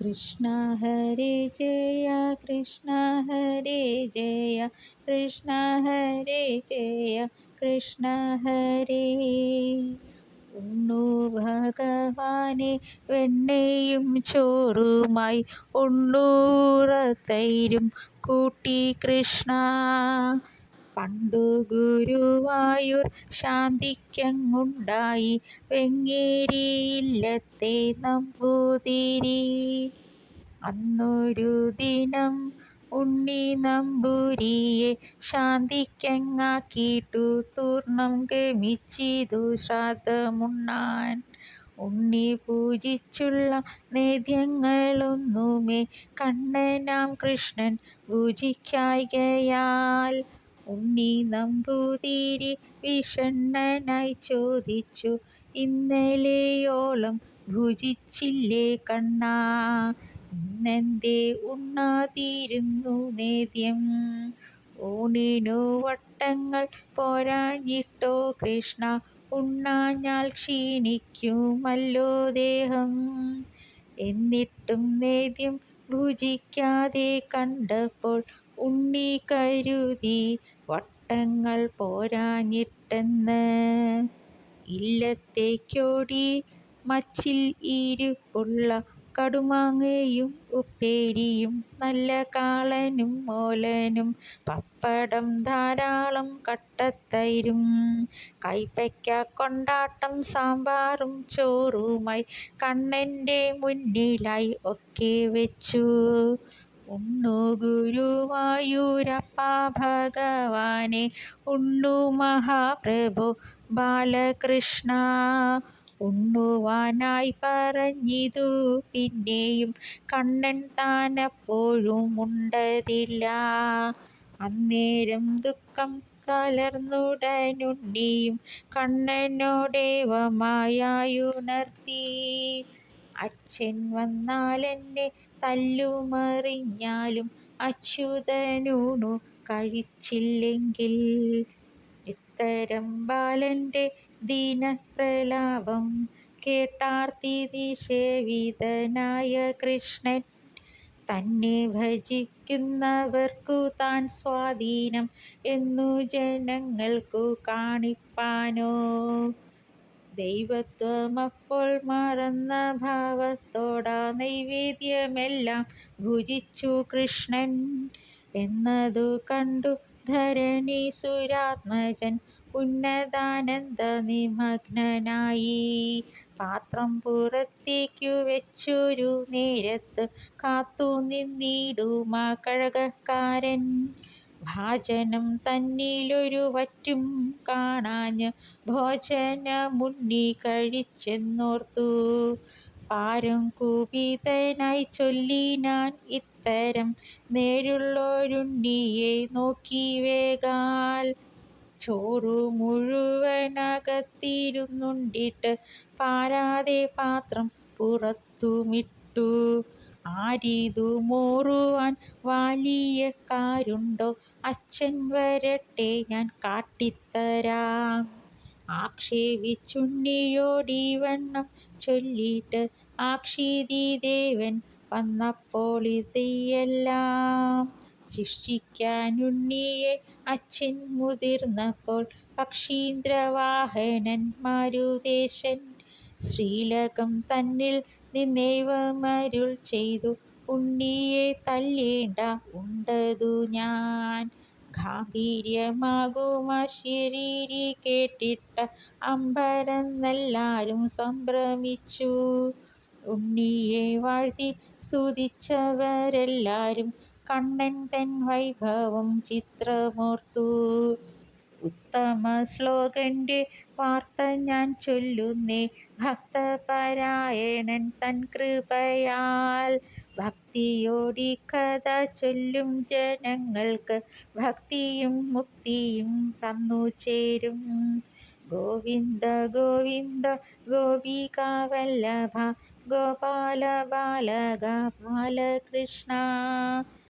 കൃഷ്ണ ഹരേ ജയ കൃഷ്ണ ഹരേ ജയ കൃഷ്ണ ഹരേ ജയ കൃഷ്ണ ഹരേ. ഉണ്ണു ഭഗവാനെ വെണ്ണയും ചോറുമായി ഉണ്ണൂറ തൈരും കൂട്ടി കൃഷ്ണ. പണ്ടു ഗുരുവായൂർ ശാന്തിക്കങ്ങുണ്ടായി. വെങ്ങേരിയില്ലത്തെ നമ്പൂതിരി. അന്നൊരു ദിനം ഉണ്ണി നമ്പൂരിയെ ശാന്തിക്കങ്ങാക്കിയിട്ടു തൂർണം ഗമിച്ചിതു ശ്രാദ്ധമുണ്ണാൻ. ഉണ്ണി പൂജിച്ചുള്ള നേദ്യങ്ങളൊന്നുമേ കണ്ണനാം കൃഷ്ണൻ ഭുജിക്കായ്കയാൽ ഉണ്ണി നമ്പൂതിരി വിഷണ്ണനായി ചോദിച്ചു ഇന്നലെയോളം ഭുജിച്ചില്ലേ കണ്ണാ? ഇന്നെന്തേ ഉണ്ണാതിരുന്നു നേദ്യം? ഊണിനു വട്ടങ്ങൾ പോരാഞ്ഞിട്ടോ കൃഷ്ണ? ഉണ്ണാഞ്ഞാൽ ക്ഷീണിക്കുമല്ലോ ദേഹം? എന്നിട്ടും നേദ്യം ഭുജിക്കാതെ കണ്ടപ്പോൾ ഉണ്ണി കരുതി വട്ടങ്ങൾ പോരാഞ്ഞിട്ടെന്ന്. ഇല്ലത്തേക്കോടി മച്ചിൽ ഇരുപ്പുള്ള കടുമാങ്ങയും ഉപ്പേരിയും നല്ല കാളനും മോലനും പപ്പടം ധാരാളം കട്ടത്തൈരും. കൈപ്പയ്ക്ക കൊണ്ടാട്ടം സാമ്പാറും ചോറുമായി കണ്ണന്റെ മുന്നിലായി ഒക്കെ വെച്ചു. ഉണ്ണു ഗുരുവായൂരപ്പ ഭഗവാനെ ഉണ്ണു മഹാപ്രഭു ബാലകൃഷ്ണ. ഉണ്ണുവാനായി പറഞ്ഞിതു പിന്നെയും കണ്ണൻ താനപ്പോഴും ഉണ്ടതില്ല. അന്നേരം ദുഃഖം കലർന്നുടനുണ്ണിയും കണ്ണനോടേവമായുണർത്തി അച്ഛൻ വന്നാലെന്നെ തല്ലുമറിഞ്ഞാലും അച്യുതനൂണു കഴിച്ചില്ലെങ്കിൽ. ഇത്തരം ബാലന്റെ ദീനപ്രലാപം കേട്ടാർത്തി നിഷേവിതനായ കൃഷ്ണൻ. തന്നെ ഭജിക്കുന്നവർക്കു താൻ സ്വാധീനം എന്നു ജനങ്ങൾക്കു കാണിപ്പാനോ? ദൈവത്വമപ്പോൾ മറന്ന ഭാവത്തോടാ നൈവേദ്യമെല്ലാം ഭുജിച്ചു കൃഷ്ണൻ. എന്നതു കണ്ടു ധരണി സുരാത്മജൻ ഉന്നതാനന്ദ നിമഗ്നനായി. പാത്രം പുറത്തേക്കു വെച്ചൊരു നേരത്ത് കാത്തു നിന്നിടുമാ കഴകക്കാരൻ. ഭാജനം തന്നിലൊരു വറ്റും കാണാഞ്ഞ് ഭോജനമുണ്ണി കഴിച്ചെന്നോർത്തു. പാരം കുപിതനായി ചൊല്ലിനാൻ ഇത്തരം നേരുള്ളൊരുണ്ണിയെ നോക്കി വേഗാൽ ചോറു മുഴുവനകത്തിരുന്നുണ്ടിട്ട് പാരാതെ പാത്രം പുറത്തുമിട്ടു. ആരിതു മോറുവാൻ വാലിയക്കാരുണ്ടോ അച്ഛൻ വരട്ടെ ഞാൻ കാട്ടിത്തരാം. ആക്ഷേപിച്ചുണ്ണിയോടി വണ്ണം ചൊല്ലിയിട്ട് വന്നപ്പോൾ ഇതെല്ലാം ശിക്ഷിക്കാനുണ്ണിയെ അച്ഛൻ മുതിർന്നപ്പോൾ പക്ഷീന്ദ്രവാഹനൻ മാരുതേശൻ ശ്രീലകം തന്നിൽ നിന്നേവമരുൾ ചെയ്തു. ഉണ്ണിയെ തല്ലേണ്ട ഉണ്ടതു ഞാൻ. ഗാംഭീര്യമാകുമശരീരി കേട്ടിട്ട അമ്പരന്നെല്ലാരും സംഭ്രമിച്ചു. ഉണ്ണിയെ വാഴ്ത്തി സ്തുതിച്ചവരെല്ലാരും കണ്ണൻ തൻ വൈഭവം ചിത്രമോർത്തു. ഉത്തമ ശ്ലോകന്റെ വാർത്ത ഞാൻ ചൊല്ലുന്നേ. ഭക്തപരായണൻ തൻ കൃപയാൽ ഭക്തിയോടി കഥ ചൊല്ലും ജനങ്ങൾക്ക് ഭക്തിയും മുക്തിയും തന്നു ചേരും. ഗോവിന്ദ ഗോവിന്ദ ഗോപികാവല്ലഭ ഗോപാല ബാലക ബാലകൃഷ്ണ.